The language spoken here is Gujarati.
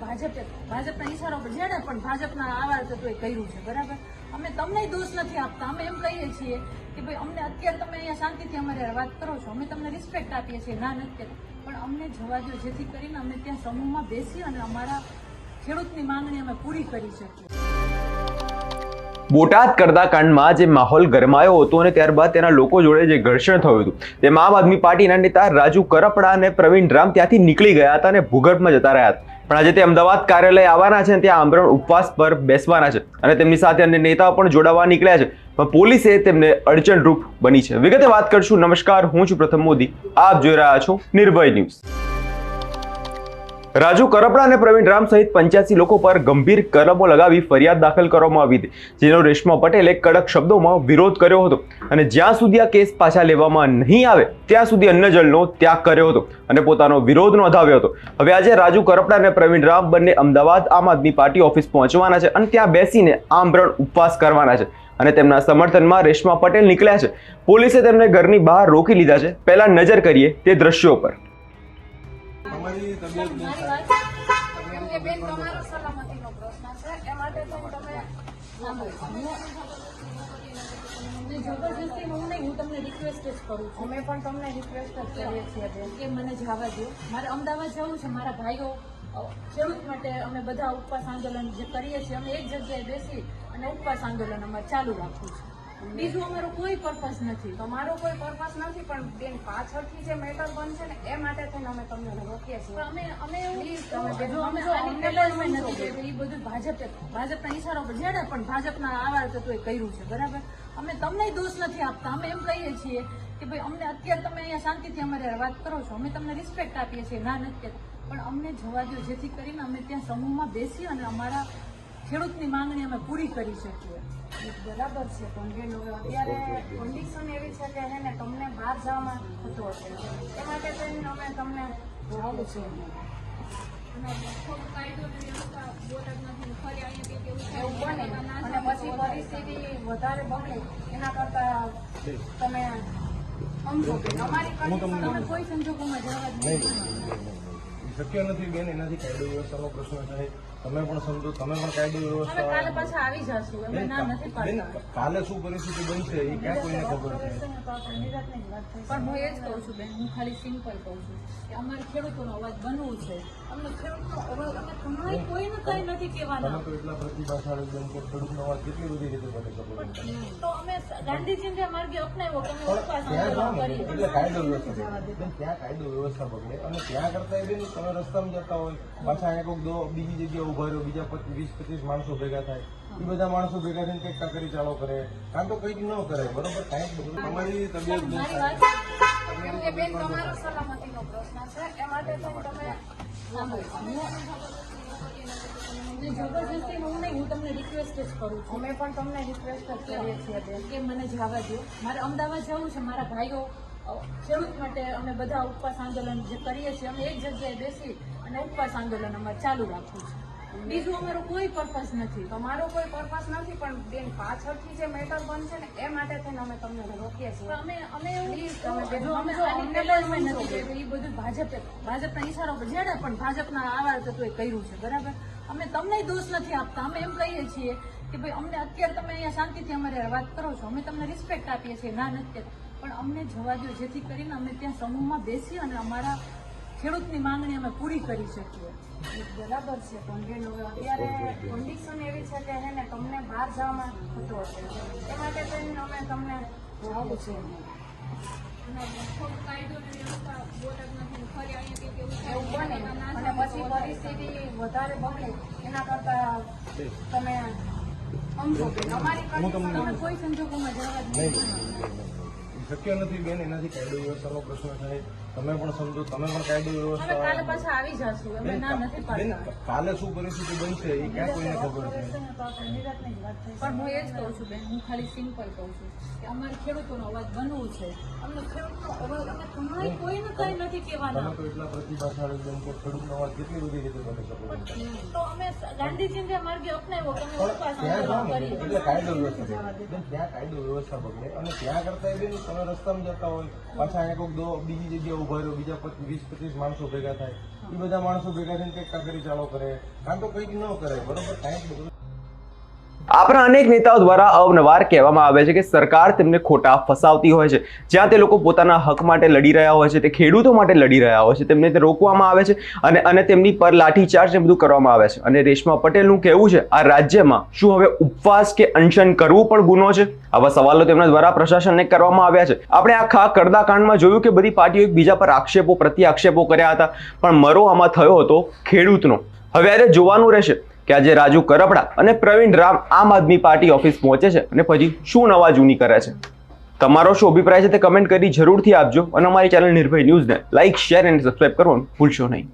ભાજપના ઈશારા પર જેને પણ ભાજપના આવા તો તોય કર્યું છે, બરાબર? અમે તમને દોષ નથી આપતા. અમે એમ કહીએ છીએ કે ભાઈ, અમને અત્યારે તમે અહીંયા શાંતિથી અમારી વાત કરો છો. અમે તમને રિસ્પેક્ટ આપીએ છીએ. ના, નથી પણ અમને જવા દો, જેથી કરીને અમે ત્યાં સમૂહમાં બેસી અને અમારા ખેડૂતની માંગણી અમે પૂરી કરી શકીએ. બોટાદ કરતા કાંડમાં જે માહોલ ગરમાયો હતો અને ત્યારબાદ તેના લોકો જોડે જે ઘર્ષણ થયું હતું, તેમાં આમ આદમી પાર્ટીના નેતા રાજુ કરપડા અને પ્રવીણ રામ ત્યાંથી નીકળી ગયા હતા અને ભૂગર્ભમાં જતા રહ્યા હતા. પણ આજે તે અમદાવાદ કાર્યાલય આવવાના છે અને ત્યાં આમરણ ઉપવાસ પર બેસવાના છે અને તેમની સાથે અન્ય નેતાઓ પણ જોડાવા નીકળ્યા છે. પણ પોલીસે તેમને અડચણરૂપ બની છે. વિગતે વાત કરશું. નમસ્કાર. હું છું પ્રથમ મોદી. આપ જોઈ રહ્યા છો નિર્ભય ન્યૂઝ. રાજુ કરપડા અને પ્રવીણ રામ સહિત પંચ્યાસી લોકો પર ગંભીર કલમો લગાવી ફરિયાદ દાખલ કરવામાં આવી હતી. જેનો રેશમા પટેલે કડક શબ્દોમાં વિરોધ કર્યો હતો અને જ્યાં સુધી આ કેસ પાછા લેવામાં નહીં આવે, ત્યાં સુધી અન્નજળનો ત્યાગ કર્યો હતો અને પોતાનો વિરોધ નોંધાવ્યો હતો. હવે આજે રાજુ કરપડા અને પ્રવીણ રામ બંને અમદાવાદ આમ આદમી પાર્ટી ઓફિસ પહોંચવાના છે અને ત્યાં બેસીને આમરણ ઉપવાસ કરવાના છે અને તેમના સમર્થનમાં રેશમા પટેલ નીકળ્યા છે. પોલીસે તેમને ઘરની બહાર રોકી લીધા છે. પહેલા નજર કરીએ તે દ્રશ્યો પર. તમારી તબિયત બહુ મારી વાત કેમ કે બેન તમારો સલામતીનો પ્રશ્ન છે. એ માટે તો તમે સાંભળો. જબરજસ્તી હું નહીં હું તમને રિક્વેસ્ટ જ કરું છું. અમે પણ તમને રિક્વેસ્ટ જ કરીએ છીએ કે મને જવા દો મારે અમદાવાદ જવું છે મારા ભાઈઓ ખેડૂત માટે અમે બધા ઉપવાસ આંદોલન જે કરીએ છીએ અમે એક જગ્યાએ બેસી અને ઉપવાસ આંદોલન અમારે ચાલુ રાખવું છે. બીજું અમારું કોઈ પર્પઝ નથી. તમારો કોઈ પર્પઝ નથી પણ બેન પાછળથી જે મેટર બનશે ને એ માટે થઈને અમે તમને રોકીએ છીએ. અમે અમે. એ બધું ભાજપે ભાજપના ઈશારો પર જેડે પણ ભાજપના આવા તો તોય કર્યું છે. બરાબર? અમે તમને દોષ નથી આપતા. અમે એમ કહીએ છીએ કે ભાઈ અમને અત્યારે તમે અહીંયા શાંતિથી અમારી વાત કરો છો. અમે તમને રિસ્પેક્ટ આપીએ છીએ. ના નથી પણ અમને જવા દો જેથી કરીને અમે ત્યાં સમૂહમાં બેસી અને અમારા ખેડૂતની માંગણી અમે પૂરી કરી શકીએ. બરાબર છે પણ બેન હવે અત્યારે કન્ડિશન એવી છે કે એને તમને બહાર જવામાં થતો હશે. એ માટે તેને અમે તમને જવું છે. એવું બને. અને પછી પરિસ્થિતિ વધારે બગડે એના કરતા તમે સમજો કે અમારી તમે કોઈ સંજોગોમાં જવા જ નહીં. શક્ય નથી બેન એનાથી કાયદો વ્યવસ્થાનો પ્રશ્ન છે તમે પણ સમજો તમે પણ કાયદો વ્યવસ્થા આવી જશું બેન, કાલે શું પરિસ્થિતિ બનશે એ ક્યાં કોઈને ખબર છે? પણ હું એ જ કહું છું બેન હું ખાલી સિમ્પલ કહું છું કે અમારે ખેડૂતોનો અવાજ બનવું છે. અમને ખેડૂતનો અવાજ અમે તમારી કોઈને કઈ નથી તમે કહેવાના તો એટલા પ્રતિભાશાળી બેન કે ખેડૂતનો અવાજ કેટલી બધી રીતે બની શકો તો અમે ગાંધીજી માર્ગે અપનાવ્યો કે અમે ઉપવાસ આંદોલન કરીએ એટલે કાયદો વ્યવસ્થા બેન, ત્યાં કાયદો વ્યવસ્થા બગડે અને ત્યાં કરતા બેન તમે રસ્તામાં જતા હોય પાછા અહીંયા કોઈક દો બીજી જગ્યાએ ઊભા રહ્યો બીજા વીસ પચીસ માણસો ભેગા થાય. એ બધા માણસો ભેગા થઈને કંઈક કાકરી ચાલો કરે. કાં તો કંઈક ન કરે બરોબર? કાંઈક તમારી તબિયત બેન તમારો સલામતીનો પ્રશ્ન છે. એ માટે તમે જબરજસ્તી હું નહીં હું તમને રિક્વેસ્ટ જ કરું છું. અમે પણ તમને રિક્વેસ્ટ જ કરીએ છીએ કે મને જવા દો મારે અમદાવાદ જવું છે મારા ભાઈઓ ખેડૂત માટે અમે બધા ઉપવાસ આંદોલન જે કરીએ છીએ અમે એક જગ્યાએ બેસી અને ઉપવાસ આંદોલન અમારે ચાલુ રાખવું છે. બીજું અમારો કોઈ પર્પઝ નથી. તમારો કોઈ પર્પઝ નથી પણ બેન પાછળથી જે મેટર બનશે ને એ માટે થઈને અમે તમને રોકીએ છીએ. અમે અમે અમે નથી એ બધું ભાજપે ભાજપના ઈશારો પર જેને પણ ભાજપના આવા તત્વે કર્યું છે બરાબર? અમે તમને દોષ નથી આપતા. અમે એમ કહીએ છીએ કે ભાઈ અમને અત્યારે તમે અહીંયા શાંતિથી અમારી વાત કરો છો. અમે તમને રિસ્પેક્ટ આપીએ છીએ. ના નથી. પણ અમને જવા દો જેથી કરીને અમે ત્યાં સમૂહમાં બેસી અને અમારા ખેડૂતની માંગણી અમે પૂરી કરી શકીએ. બરાબર છે પણ બેન હવે અત્યારે કન્ડિશન એવી છે કે હે ને તમને બહાર જવામાં થતો હશે. એ માટે બેન અમે તમને જવું છે. અને પછી પરિસ્થિતિ વધારે બગડે. એના કરતા તમે સમજો બેન. અમારી કોઈ સંજોગોમાં જવા જ નહીં શક્ય નથી બેન એનાથી કાયદો વ્યવસ્થાનો પ્રશ્ન છે તમે પણ સમજો તમે પણ કાયદો કાલે વ્યવસ્થા પાછા આવી જશું અમે બેન, ના નથી કાલે શું પરિસ્થિતિ બનશે એ ક્યાં કોઈને ખબર છે? પણ હું એ જ કહું છું બેન હું ખાલી સિમ્પલ કહું છું કે અમારે ખેડૂતોનો અવાજ બનવું છે. અમને ખેડૂતનો અવાજ અમે તમારી કોઈને કઈ નથી કહેવાના. તો એટલા પ્રતિભાશાળી બેન કે ખેડૂતનો અવાજ કેટલી બધી રીતે બની શકો છો? તો અમે ગાંધીજી જે માર્ગે અપનાવ્યો કે અમે ઉપવાસ ત્યાં જાઓ આંદોલન ને એટલે કાયદો વ્યવસ્થા ત્યાં કાયદો વ્યવસ્થા બગડે. અને ત્યાં કરતા બેન તમે રસ્તામાં જતા હોય પાછા અહીંયા કોઈક દો બીજી જગ્યાએ ઊભા રહ્યો બીજા વીસ પચીસ માણસો ભેગા થાય. એ બધા માણસો ભેગા થઈને કંઈક કાકરી ચાલો કરે. કાં તો કંઈક ન કરે બરોબર? કાંઈક આપણા અનેક નેતાઓ દ્વારા અવનવાર કહેવામાં આવે છે કે સરકાર તેમને ખોટા ફસાવતી હોય છે. જ્યાં તે લોકો પોતાના હક માટે લડી રહ્યા હોય છે, તે ખેડૂતો માટે લડી રહ્યા હોય છે, તેમને તે રોકવામાં આવે છે અને અને તેમની પર લાઠીચાર્જ ને બધું કરવામાં આવે છે. અને રેશમા પટેલનું કહેવું છે, આ રાજ્યમાં શું હવે ઉપવાસ કે અનશન કરવું પણ ગુનો છે? આવા સવાલો તેમના દ્વારા પ્રશાસનને કરવામાં આવ્યા છે. આપણે આખા કરદા કાંડમાં જોયું કે બધી પાર્ટીઓ એકબીજા પર આક્ષેપો પ્રતિ આક્ષેપો કર્યા હતા. પણ મરો આમાં થયો હતો ખેડૂતનો. હવે આજે જોવાનું રહેશે. કે આજે રાજુ કરપડા અને પ્રવીણ રામ આમ આદમી પાર્ટી ઓફિસ પહોંચે છે અને પછી શું નવા જૂની કરે છે? તમારો શું અભિપ્રાય છે તે કમેન્ટ કરી જરૂરથી આપજો અને અમારી ચેનલ નિર્ભય ન્યૂઝને લાઇક શેર અને સબસ્ક્રાઇબ કરવાનું ભૂલશો નહીં.